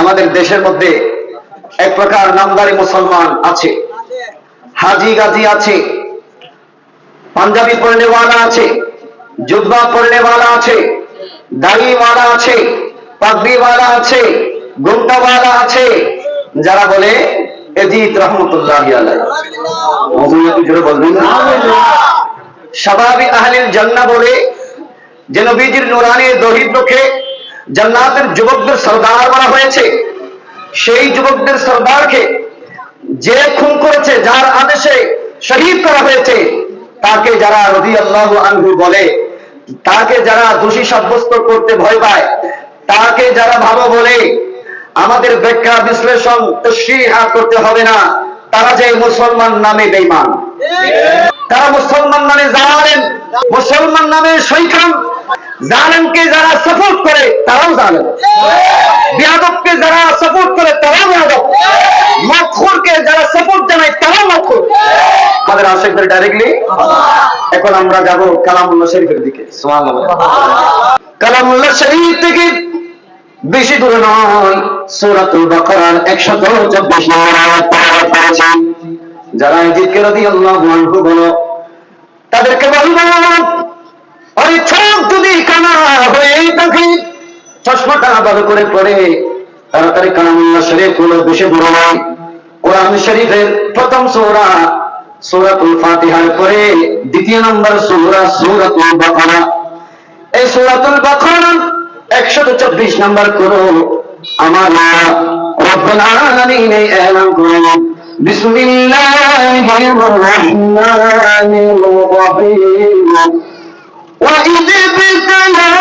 আমাদের দেশের মধ্যে এক প্রকার নামদারি মুসলমান আছে, হাজি গাজি আছে, পাঞ্জাবি পড়নেওয়ালা আছে, জুব্বা পড়নেওয়ালা আছে, দাড়িওয়ালা আছে, পাগড়িওয়ালা আছে, গুন্ডাওয়ালা আছে, যারা বলে এজিদ রহমতুল্লাহ বলবেন? শাবাবি আহলিল জান্নাহ বলে যে নবীজির নুরানি দরিদ্রকে জান্নাতের যুবকদের সর্দার বলা হয়েছে। সেই যুবকদের সর্দারকে যে খুন করেছে যার আদেশে শহীদ করা হয়েছে তাকে যারা রবি আল্লাহ আনহু বলে তাকে যারা দোষী সাব্যস্ত করতে ভয় পায় তাকে যারা ভালো বলে আমাদের ব্যাখ্যা বিশ্লেষণ তশরিহা করতে হবে না। তারা যে মুসলমান নামে বেঈমান। তারা মুসলমান নামে জালেম মুসলমান নামে শৈখান জালেমকে যারা সাপোর্ট করে, তারাও জালেম। বিয়াদবকে যারা সাপোর্ট করে, তারাও বিয়াদব। মক্ষরকে যারা সাপোর্ট জানায়, তারাও মক্ষর আমাদের আশেকদের ডাইরেক্টলি এখন আমরা যাব কালামুল্লাহ শরীফের দিকে। কালামুল্লাহ শরীফ থেকে বেশি দূরে নয়। সূরাতুল বাকারার 124 নম্বর যারা জিকির রাদিয়াল্লাহু আনহু বলো, তাদেরকে বলব ওই চোখ যদি কানা হয়ে থাকে, চশমাটা ভালো করে পড়ে, তাড়াতাড়ি কালামুল্লাহ শরীফগুলো বেশি দূরে নয় কোরআন শরীফের প্রথম সূরা, সূরাতুল ফাতিহার পরে দ্বিতীয় নম্বর সূরা, সূরাতুল বাকারা। এই সূরাতুল বাকারা 124 নম্বর করো, আমার বিসমিল্লাহির রহমানির রহিম। وإذ ابتلى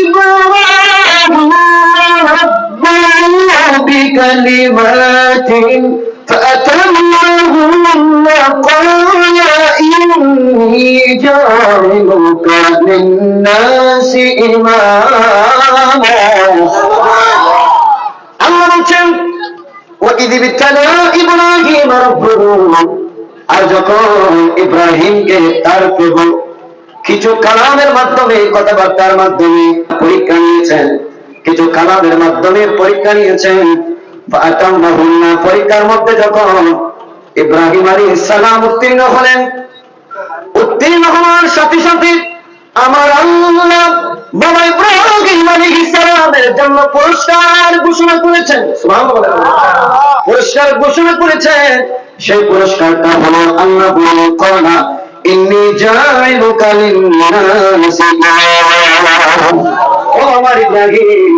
إبراهيم ربه بكلمات فأتمهن قال إني جاعلك للناس إماما আল্লাহ বলছেন وإذ ابتلى إبراهيم ربه আর যখন ইব্রাহিমকে তার প্রভু কিছু কালামের মাধ্যমে কথাবার্তার মাধ্যমে পরীক্ষা নিয়েছেন। কিছু কালামের মাধ্যমে পরীক্ষা নিয়েছেন। পরীক্ষার মধ্যে যখন ইব্রাহিম আলী ইসলাম উত্তীর্ণ হলেন, উত্তীর্ণ হওয়ার সাথে সাথে আমার আল্লাহ বাবা ইব্রাহিম আলী ইসলামের জন্য পুরস্কার ঘোষণা করেছেন। পুরস্কার ঘোষণা করেছেন। সেই পুরস্কারটা হলো আল্লাহ কলা ইন্নি জাইলুকা লিন্নাসি। ও আমার ইব্রাহিম,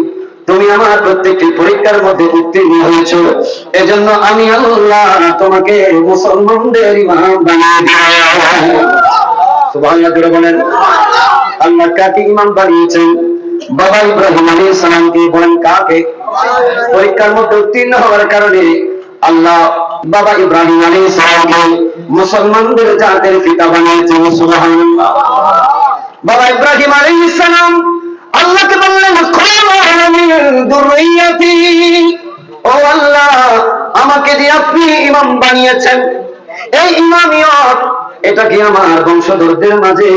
তুমি আমার প্রত্যেকটি পরীক্ষার মধ্যে উত্তীর্ণ হয়েছ। এজন্য আমি আল্লাহ তোমাকে মুসলমানদের ইমাম বানিয়ে সুবহানাল্লাহ, জোরে বলেন। আল্লাহ কাকে ইমাম বানিয়েছেন? বাবা ইব্রাহিম আলাইহিস সালামকে বলেন কাকে? পরীক্ষার মধ্যে উত্তীর্ণ হওয়ার কারণে আল্লাহ বাবা ইব্রাহিম আলাইহিস সালামকে মুসলমানদের যাদের পিতা বানিয়েছেন সুবহানাল্লাহ। বাবা ইব্রাহিম আলী ইসলাম আল্লাহকে বললেন দুরুইয়াতি। ও আল্লাহ, আমাকে দিয়ে আপনি ইমাম বানিয়েছেন। এই ইমামিয়ত, এটা কি আমার বংশধরদের মাঝে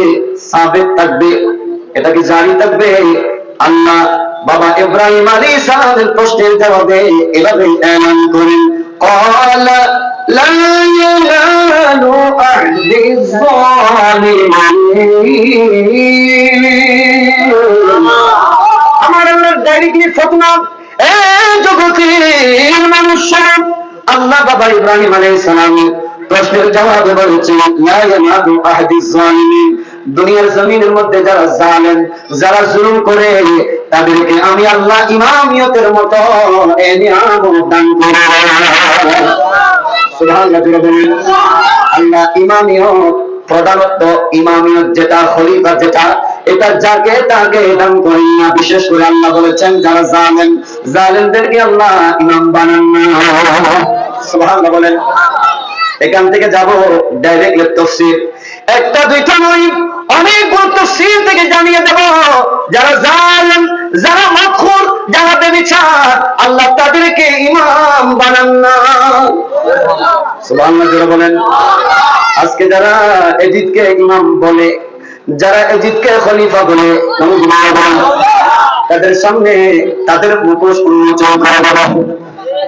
সাবেক থাকবে? এটা কি জারি থাকবে? আল্লাহ বাবা ইব্রাহিম আলী সালামের প্রশ্নের জবাবে এভাবে এলান করেন, কলা لا ينال أهل الظالمين আমার আল্লাহর ডাইরেক্টলি ফতনা এ জগতের মানুষ আল্লাহ বাবা ইব্রাহিম আলাইহিস সালাম প্রশ্নের জবাবে বলেছেন লা ইয়ানাদু আহাদিস জালিমিন দুনিয়ার জমিনের মধ্যে যারা জালেম যারা জুলুম করে তাদেরকে আমি আল্লাহ ইমামিয়তের মতো এ নিয়ামত দান করে যেটা খলিফা যেটা, এটা যাকে তাকে দান করেন না। বিশেষ করে আল্লাহ বলেছেন, যারা জানেন আল্লাহ ইমাম বানান না। বলেন। এখান থেকে যাব ডাইরেক্ট তফসির। একটা, দুইটা নয় অনেকগুলো তফসির থেকে জানিয়ে দেব, যারা জালেম, যারা মাখুর যারা বেবিচার, আল্লাহ তাদেরকে ইমাম বানান না। সুবহানাল্লাহ বলেন। আজকে যারা এজিদকে ইমাম বলে, যারা এজিদকে খলিফা বলে, তাদের সামনে তাদের মুখোশ উন্মোচন করা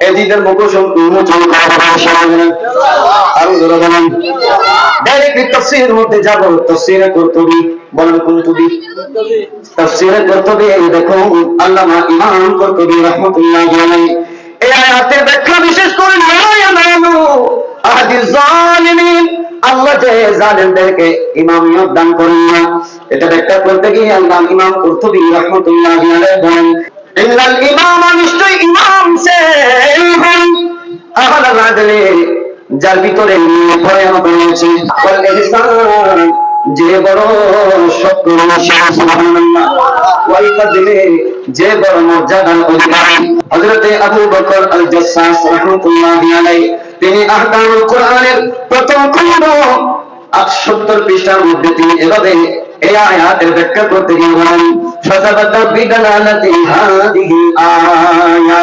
হবে মুখোশ উন্মোচন করা হবে সামনে আরও ধরে বলেন ডাইরেক্টলি তফসিরের মধ্যে যাব তফসিরে কর্তবি বলেন কর্তবি তফসিরে কর্তবি দেখুন আল্লামা ইমাম কর্তবি রহমতুল্লাহ আলাইহি। এই আয়াতের ব্যাখ্যা বিশেষ করে নয় আমানু আহাদি জালিমিন, আল্লাহ জালেমদেরকে ইমামিয়ত দান করেন না, এটা ব্যাখ্যা করতে গিয়ে আল্লাহ ইমাম কর্তবি রহমতুল্লাহ বলেন ইমাম নিশ্চয় যার ভিতরে ইহসান যে বড় ফাজলে, যে বড় মর্যাদার হযরতে আবু বকর আল জাসসাস রাহমাতুল্লাহি তিনি আহকামুল কোরআনের প্রথম খণ্ড 78 পৃষ্ঠার মধ্যে তিনি এভাবে এই আয়াতের ব্যাখ্যা করতে গিয়ে বলেন বিদালালাতি হাদিহি আয়া।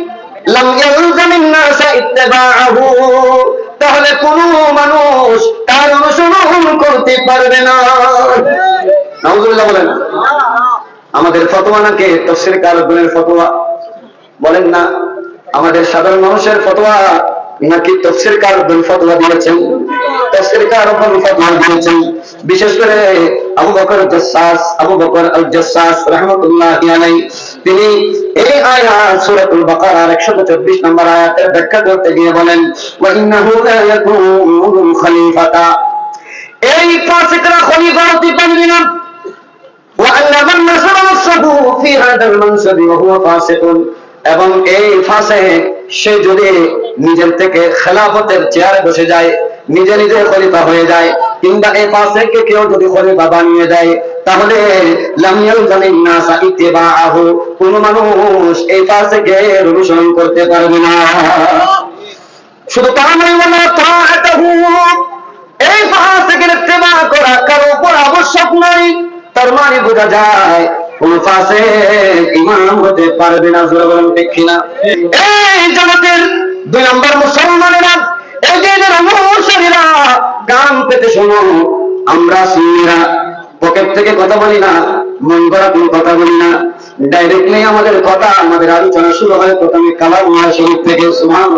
তাহলে কোন মানুষ তার অনুসরণ করতে পারবে না। বলেন। আমাদের ফতোয়া নাকি তফসির কারগুনের ফতোয়া। বলেন না, আমাদের সাধারণ মানুষের ফতোয়া নাকি তফসির কারগুন ফতোয়া দিয়েছেন? তফসির কারগুন ফতোয়া দিয়েছেন। বিশেষ করে আবু বকর জাসসাস আবু বকর আল জাসসাস রাহমাতুল্লাহি আলাইহি। তিনি এই আয়াত সূরাতুল বাকারার 124 নম্বর আয়াতের ব্যাখ্যা করতে গিয়ে বলেন ওয়া ইন্নাহু লা ইয়াকুনু খলিফাতা এই ফাসিকরা খলিফা হতে পারবে না وأن من نصب نفسه في هذا المنصب وهو فاسق এবং এই ফাসে সে যদি নিজের থেকে খেলাফতের চেয়ারে বসে যায় নিজে নিজে খলিফা হয়ে যায় কিংবা এই ফাসে কে কেউ যদি খলিফা বানিয়ে দেয় তাহলে না কোন মানুষ এই ফাসেকে অনুসরণ করতে পারবে না। শুধু তা নয় এই ফাসিকের ইত্তিবা করা কারও উপর আবশ্যক নয়। তার মানে বোঝা যায়, কোন ইমাম হতে পারবে না ঠিক কিনা? এই জগতের দুই নম্বর মুসলমানেরা, এই অনুসারীরা, গান পেতে শোনো। আমরা সুন্নিরা। পকেট থেকে কথা বলি না, মন করা কোনো কথা বলি না। ডাইরেক্টলি আমাদের কথা, আমাদের আলোচনা শুরু হয় প্রথমে কালামুল্লাহ শরীফ থেকে সুমান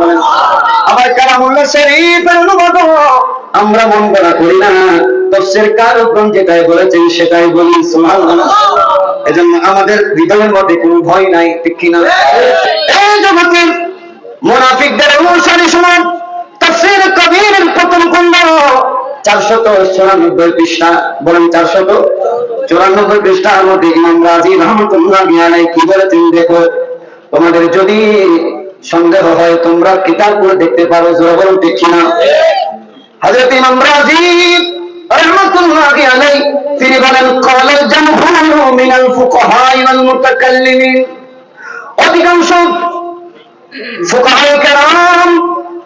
আবার কালামুল্লাহ শরীফের অনুবাদ। আমরা মন করা করি না, তফসির কারকগণ যেটাই বলেছেন সেটাই বলি, সুবহানাল্লাহ। এজন্য আমাদের হৃদয়ের মধ্যে কোনো ভয় নাই, ঠিক কিনা? এই জগতের মুনাফিকদের অনুসারী শুনুন তাফসীর কবিরের প্রথম খণ্ড। চারশত চুরানব্বই পৃষ্ঠা। বলেন চারশত চুরানব্বই পৃষ্ঠার মধ্যে ইমাম রাজি রহমতুল্লাহ কি দেখো, তোমাদের যদি সন্দেহ হয়, তোমরা কিতাব করে দেখতে পারো, জোর বলুন কিনা? হযরত ইমাম রাজি রহমাতুল্লাহি তিনি বলেন মিনাল মুতাকাল্লিমিন। অধিকাংশ কেরাম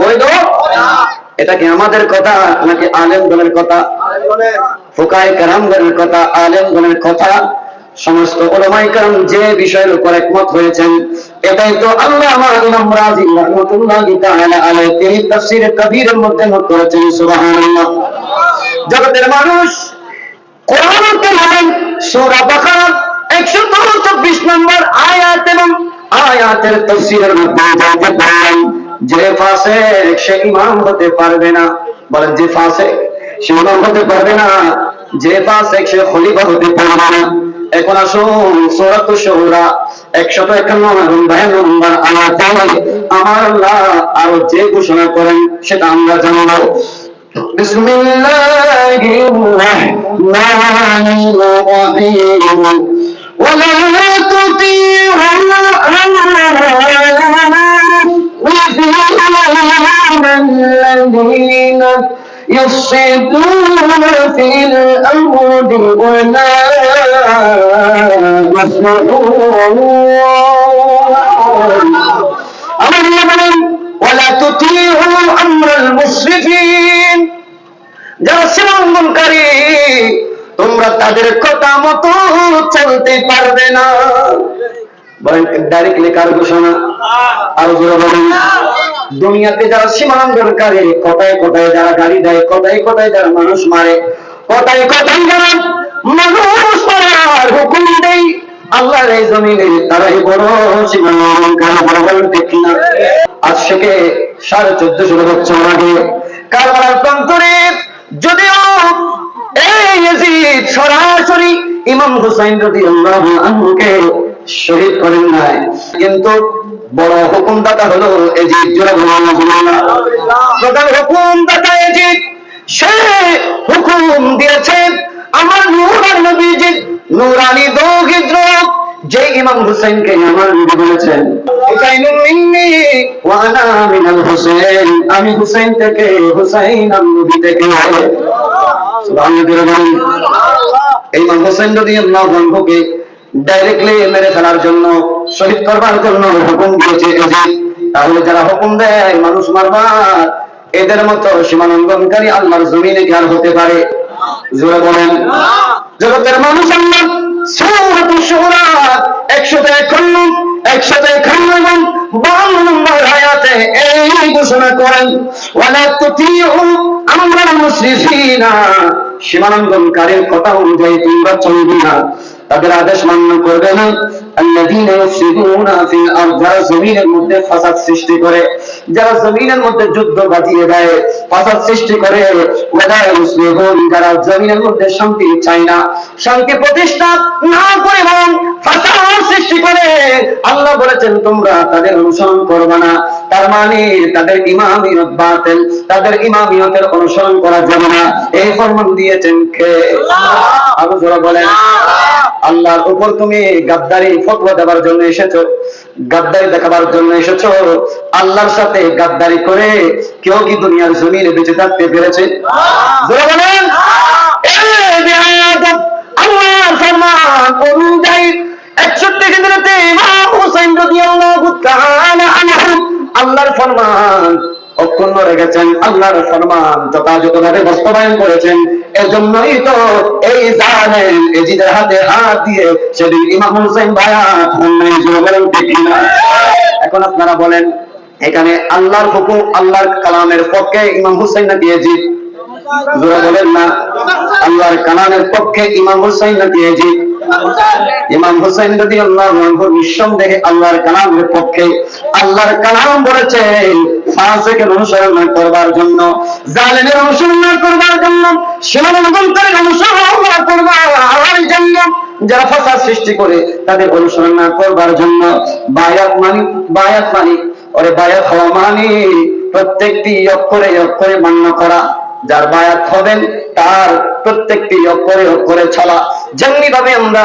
বৈধ এটা কি আমাদের কথা নাকি আলেম কথা? ফোকায় কারাম গণের কথা কথা? সমস্ত যে বিষয়ের উপর একমত হয়েছেন, এটাই তো আল্লাহ রাজি তাআলা আলাইহি, তিনি কবীরের মধ্যে নোট করেছেন, সুবহানাল্লাহ। জগতের মানুষ কোরআন কারীম সূরা বাকারা 124 নম্বর আয়াত এবং আয়াতের তাফসীরের মধ্যে পারেন। যে ফাসিক সে ইমাম হতে পারবে না বলেন যে ফাসিক সে ইমাম হতে পারবে না যে ফাসিক সে খলিফা হতে পারবে না এখন আসুন সূরাত শুরা 151 এবং 52 নম্বর আয়াতে আমার আল্লাহ আরো যে ঘোষণা করেন সেটা আমরা জানবো بسم الله الرحمن الرحيم ولا تطيعوا الذين يفسدون في الأرض ولا يصلحون أمر ولا تطيعوا أمر المسرفين যারা সীমাঙ্গনকারী তোমরা তাদের কথা মতো চলতে পারবে না বলেন ডাইরেক্টলি কার ঘোষণা আরও জোরে বলেন। দুনিয়াতে যারা সীমালঙ্ঘনকারী, কোথায় কোথায় যারা গাড়ি দেয়, কোথায় কোথায় যারা মানুষ মারে, কোথায় কোথায় যারা মানুষ মারার হুকুম দেয়, আল্লাহর এই জমিনে তারাই বড় সীমালঙ্ঘন বড় বলেন, ঠিক কিনা? আজ থেকে সাড়ে চোদ্দশো বছর আগে কারবার প্রান্তরে যদিও এই সরাসরি ইমাম হুসাইন রাদিয়াল্লাহু আনহুকে শহীদ করেন নাই। কিন্তু বড় হুকুমদাতা হলো জোরে হুকুমদাতা সে হুকুম দিয়েছে আমার নূরান নবীজি, নূরানি দৌহিদ্র যে ইমাম হুসাইনকে আমার নবী বলেছেন। আমি হুসাইন থেকে হুসাইন নবী থেকে। হুসাইন রাদিয়াল্লাহু আনহুকে ডাইরেক্টলি মেরে ফেলার জন্য, শহীদ করবার জন্য হুকুম দিয়েছে তাহলে যারা হুকুম দেয়, মানুষ মারবার, এদের মতো সীমালঙ্ঘনকারী আল্লাহর জমিনে আর হতে পারে? জোরে বলেন। জগতের মানুষ আল্লাহ সূরাতুশ শুরা 151 151 এবং 52 নম্বর আয়াতে এই ঘোষণা করেন, ওয়ালা মুসরিফিনা সীমালঙ্ঘনকারীর কথা অনুযায়ী তোমরা চলবে না। তাদের আদেশ মান্য করবে না। ফিল আরদ যারা জমিনের মধ্যে ফাসাদ সৃষ্টি করে যারা জমিনের মধ্যে যুদ্ধ বাজিয়ে দেয় ফাসাদ সৃষ্টি করে ওয়ালা ইউসলিহুন যারা জমিনের মধ্যে শান্তি চায় না শান্তি প্রতিষ্ঠা না করে বরং ফাসাদ সৃষ্টি করে। আল্লাহ বলেছেন তোমরা তাদের অনুসরণ করবে না। তার মানে তাদের ইমামিয়ত বাতিল। তাদের ইমামিয়তের অনুসরণ করা যাবে না। এই ফরমান দিয়েছেন কে? আবু জোরা বলেন। আল্লাহর উপর তুমি গাদ্দারি ফতোয়া দেওয়ার জন্য এসেছ গাদ্দারি দেখাবার জন্য এসেছ আল্লাহর সাথে গাদ্দারি করে কেউ কি দুনিয়ার জমিনে বেঁচে থাকতে পেরেছে? বলেন! আল্লাহর ফরমান অনুযায়ী একষট্টি হিজরতে ইমাম হুসাইন রাদিয়াল্লাহু তাআলা আনহু আল্লাহর ফরমান অক্ষুণ্ণ রেখেছেন আল্লাহর ফরমান যথাযথভাবে বাস্তবায়ন করেছেন এজন্যই তো এই জালেম এজিদের হাতে হাত দিয়ে সেদিন ইমাম হুসেন বায়াত? এখন আপনারা বলেন, এখানে আল্লাহর হুকুম, আল্লাহর কালামের পক্ষে ইমাম হুসেন নাকি এজিদ বলেন না। আল্লাহর কালামের পক্ষে ইমাম হুসাইন এজিদ ইমাম হুসাইন রাদিয়াল্লাহু আনহু নিঃসন্দেহে আল্লাহর কালামের পক্ষে। আল্লাহর কালাম বলেছে ফাসিকের অনুসরণ করবার জন্য, জালেমের অনুসরণ করবার জন্য সীমালঙ্ঘনকারীর অনুসরণ করবার জন্য, যারা ফাসাদ সৃষ্টি করে তাদের অনুসরণ না করবার জন্য। বায়াত মানি বায়াত মানি, ওরে বায়াত হওয়া মানে প্রত্যেকটি অক্ষরে অক্ষরে মান্য করা। যার বায়াত হবেন, তার প্রত্যেকটি অক্ষরে অক্ষরে চলা যেমনি ভাবে আমরা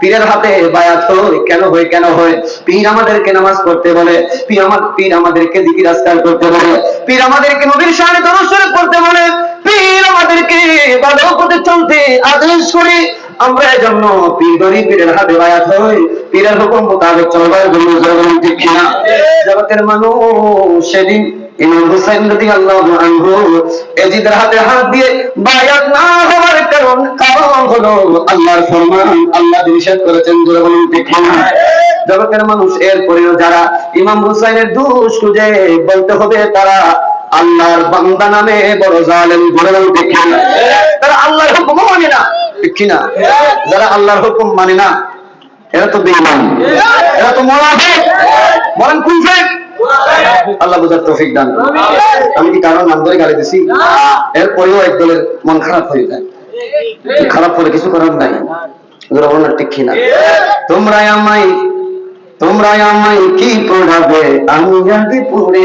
পীরের হাতে বায়াত হই, কেন হয় কেন হয় পীর আমাদেরকে নামাজ পড়তে বলে, পীর আমার পীর আমাদেরকে দিকির আজকার করতে বলে, পীর আমাদেরকে নবীর সামনে দরুদ করতে বলে, পীর আমাদেরকে ভালো পথে চলতে আদেশ করে। আমরা এজন্য পীর গরিব পীরের হাতে বায়াত হই, পীরের হুকুম মোতাবেক চলবার জন্য জগৎ ঠিক কিনা? জগতের মানুষ সেদিন ইমাম হুসাইন রাদিয়াল্লাহু আনহু এজিদের হাতে হাত দিয়ে বায়াত না হওয়ার কারণ কারণ হলো আল্লাহর ফরমান আল্লাহ নিষেধ করেছেন, জোরে বলুন না জগতের মানুষ, এরপরেও যারা ইমাম হুসাইনের দোষ খুঁজে বলতে হবে, তারা আল্লাহর বান্দা নামে বড় জালেম বলুন ঠিক না তারা আল্লাহর হুকুম মানে না, ঠিক কিনা? যারা আল্লাহর হুকুম মানে না, এরা তো বেঈমান। এরা তো মুনাফিক। বলেন কোন ফেক? আল্লাহ বুঝার তৌফিক দান আমি কি কারণ নাম ধরে গালি দিছি? এরপরেও এক দলের মন খারাপ হয়ে যায়। খারাপ করে কিছু করার নাই। তোমরা আমায় তোমরা আমায় কি পড়াবে? আমি পড়ে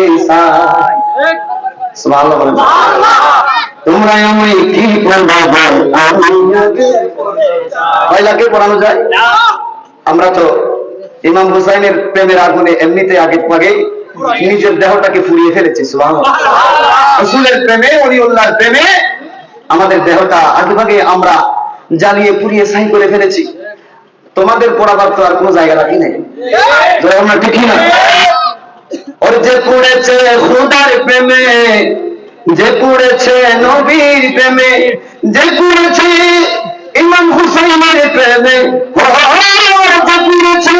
তোমরা আমায় কি পড়াবে? আমি পড়ানো যায়? আমরা তো ইমাম হুসাইনের প্রেমের আগুনে এমনিতে আগে আগে নিজের দেহটাকে ফুরিয়ে ফেলেছি রসুলের প্রেমে অলিউল্লাহর প্রেমে আমাদের দেহটা আগে ভাগে আমরা জ্বালিয়ে পুড়িয়ে ছাই করে ফেলেছি। তোমাদের পড়াবার তো আর কোনো জায়গা রাখি নাই। আমরা ঠিকই না ওর যে পড়েছে খুদার প্রেমে যে পড়েছে নবীর প্রেমে যে পড়েছে ইমাম হুসাইনের প্রেমে যে পড়েছে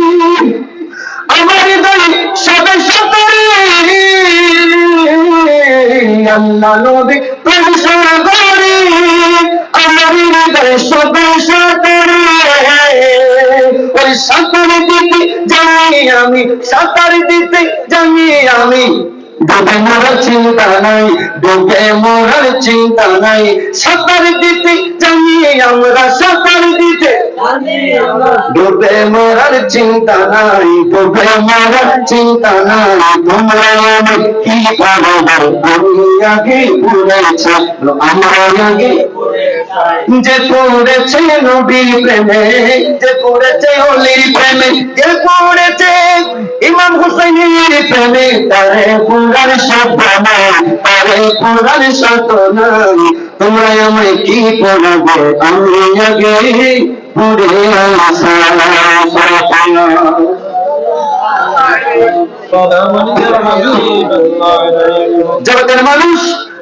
আমার হৃদয় সাথে সাথে আল্লাহ নবী পুরুষে আমার হৃদয় সাথে সাথে ওই সাঁতার দিতে জানি আমি, সাঁতার দিতে জানি আমি। ডুবে মরার চিন্তা নাই ডুবে মরার চিন্তা নাই। সাঁতার দিতে জানি আমরা সাঁতার দিতে। চিন্তা নাই চিন্তা নাই। তোমরা আমি কি পাবো আগে যে পড়েছে নবীর প্রেমে যে পড়েছে অলির প্রেমে যে পড়েছে ইমাম হুসাইনের প্রেমে তারে পুরার শব্দ তারে পুরার নাই। তোমরা আমায় কি পড়াবে আমি আগে পড়ে আসা জগতের মানুষ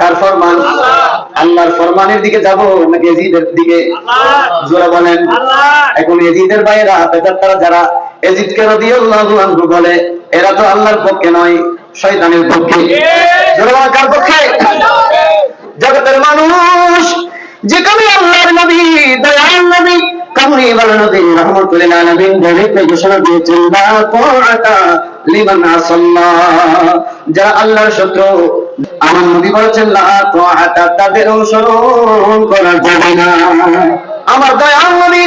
কার ফরমান? আল্লাহর ফরমানের দিকে যাব নাকি এজিদের দিকে? জোরা বলেন। এখন এজিদের বাইরা বেদাত্তারা যারা এজিদকে রাদিয়াল্লাহু আনহু বলে এরা তো আল্লাহর পক্ষে নয় শয়তানের পক্ষে। জোরা বলেন কার পক্ষে? জগতের মানুষ যেখানে আল্লাহর নবী দয়াল নবী কামরি বলে নবী রহমতুল্লাহ আলামিন গরিবে ঘোষণা দিয়েছেন লা তাআতা লিমান আসাল্লাহ। যারা আল্লাহর শত্রু আমার নবী বলেছেন লা তাআতা তাদের অনুসরণ করা যাবে না। আমার দয়াল নবী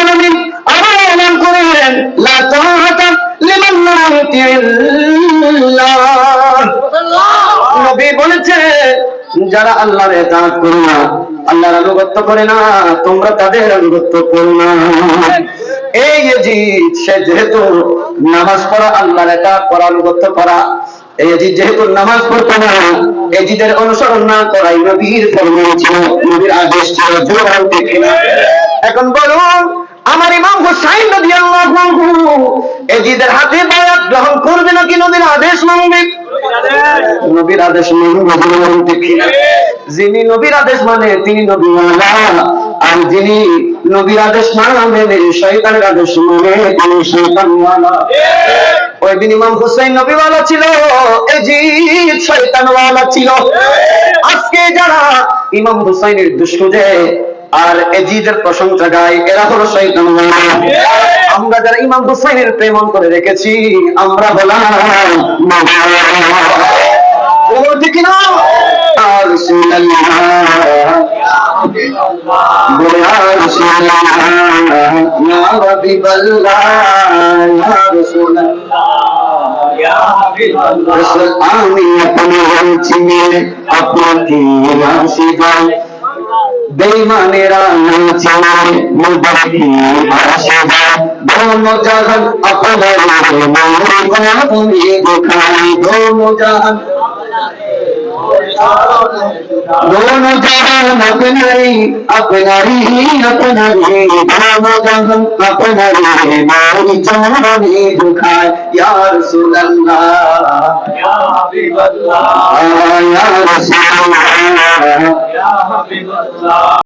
আলামিন আবার এলান করেন লা তাআতা লিমান লা নবী বলেছে যারা আল্লাহর এতাত করে না আল্লাহর আনুগত্য করে না তোমরা তাদের আনুগত্য করো না। এই ইয়াজিদ সে যেহেতু নামাজ পড়া আল্লাহর এতাত করা আনুগত্য করা এই ইয়াজিদ যেহেতু নামাজ পড়তো না এজিদের অনুসরণ না করাই নবীর ফরমান ছিল নবীর আদেশ হাতে বায়াত গ্রহণ করবে নাকি নবীর আদেশ মানবে? নবীর আদেশ মানে দেখি যিনি নবীর আদেশ মানে তিনি নবীওয়ালা আর যিনি নবীর আদেশ না মেনে শয়তানের আদেশ মানে তিনি শয়তানওয়ালা। ওই দিন ইমাম হুসাইন নবীওয়ালা ছিল, এজিদ শয়তানওয়ালা ছিল। আজকে যারা ইমাম হুসাইনের দুষ্কৃজে আর এজিদের প্রশংসা গায়, এরা হলো শয়তানওয়ালা। আমরা যারা ইমাম হুসাইনের প্রেম করে রেখেছি, আমরা বললাম বলো আমি আপনার চিনি আপনাকে রাশি যাই বেইমানেরা চিনি মুবারকি রাশি আপনার दोनों जहान अपनारी अपनारी अपनारी दोनों जहान अपनारी मोरी चांदनी दुखाए या रसूल अल्लाह या हबीब अल्लाह